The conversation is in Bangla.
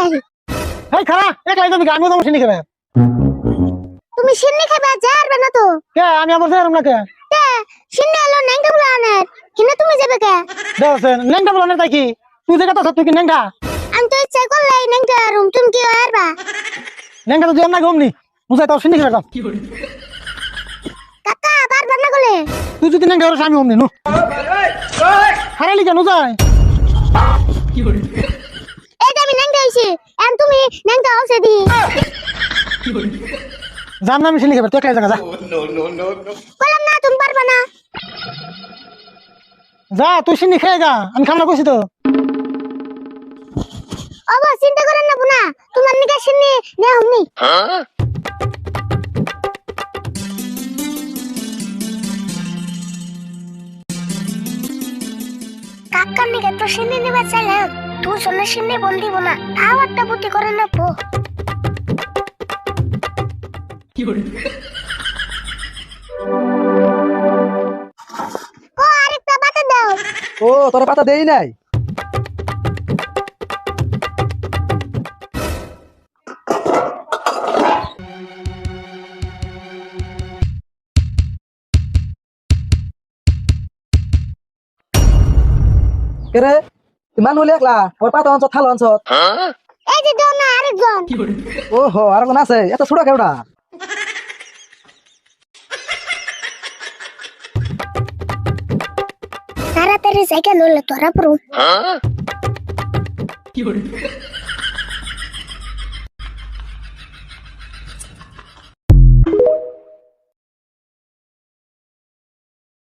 আসি এই খারা একলাই যাবি আমি তোমার চিনি খাবে। তুমি সিন্নি খাবে যা পারবে না তো। কে আমি আমার দেয়ার না কে? তে সিন্নি হলো ন্যাংটা বলে আনের কিনা তুমি যাবে কে? দেওছে লেঙ্গা বলো তাই কি? তুই যে কথা তুই কি লেঙ্গা আমি তো ইচ্ছা করলে ন্যাংটা রুম তুমি কি পারবা লেঙ্গা তো দিও না গমনি বুঝাই তাও চিনি খাবে কাকা পারবা না বলে। তুই যদি লেঙ্গা হরিস আমি অমনি নু। হারালি কেন যায় ন্যাংটা হচ্ছে দি। না আমি চিনি খাবে তুই একলাই জায়গা যা। বললাম না তুমি পারবা না। যা তুই চিনি খেয়ে যা আমি খামনা কইছি তো। অব চিন্তা করেন না বুনা তোমার নিকা সিন্নি নে হুমনি কাকার নিকে তো সিন্নি নেবে চাইলাম। তুই জন্য সিন্নি বল দিব না তাও একটা বুদ্ধি করে না পো ও আরেকটা বাতা দাও ও তোরা পাতা দেই নাই কেরে ইমান হলি একলা ওর পাতা অঞ্চল থাল অঞ্চল এই যে দাও না আরেকজন। ও হো আর কোন আছে এত ছোট কেউটা তাড়াতাড়ি জায়গা লইলে তোরা পুরো